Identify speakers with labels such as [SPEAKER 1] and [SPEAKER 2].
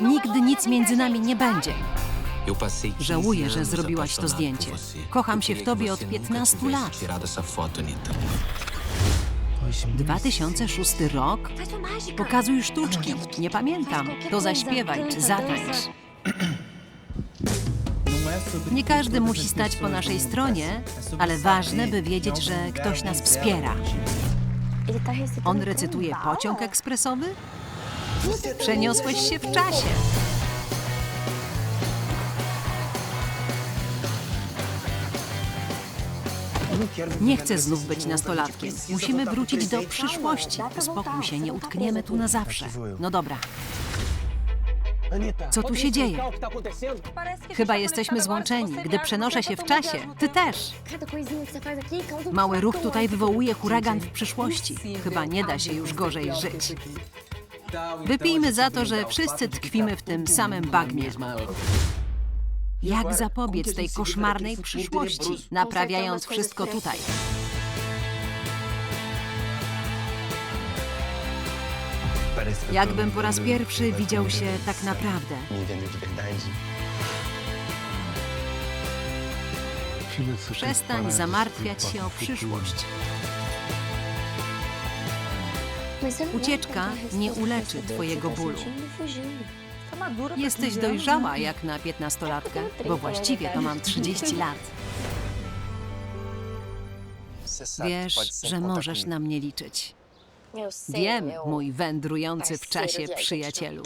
[SPEAKER 1] Nigdy nic między nami nie będzie.
[SPEAKER 2] Eu passei 15
[SPEAKER 1] Żałuję, że zrobiłaś to zdjęcie. Kocham się w tobie od
[SPEAKER 2] você nunca
[SPEAKER 1] 15
[SPEAKER 2] tivesse
[SPEAKER 1] lat.
[SPEAKER 2] tirado essa foto, Anitta.
[SPEAKER 1] 2006 rok? Pokazuj sztuczki. Nie pamiętam. To zaśpiewaj czy zatańcz. Nie każdy musi stać po naszej stronie, ale ważne, by wiedzieć, że ktoś nas wspiera. On recytuje pociąg ekspresowy? Przeniosłeś się w czasie. Nie chcę znów być nastolatkiem. Musimy wrócić do przyszłości. Uspokój się, nie utkniemy tu na zawsze. No dobra. Co tu się dzieje? Chyba jesteśmy złączeni. Gdy przenoszę się w czasie, ty też. Mały ruch tutaj wywołuje huragan w przyszłości. Chyba nie da się już gorzej żyć. Wypijmy za to, że wszyscy tkwimy w tym samym bagnie. Jak zapobiec tej koszmarnej przyszłości, naprawiając wszystko tutaj? Jakbym po raz pierwszy widział się tak naprawdę. Przestań zamartwiać się o przyszłość. Ucieczka nie uleczy twojego bólu. Jesteś dojrzała jak na piętnastolatkę, bo właściwie to mam 30 lat. Wiesz, że możesz na mnie liczyć. Wiem, mój wędrujący w czasie przyjacielu.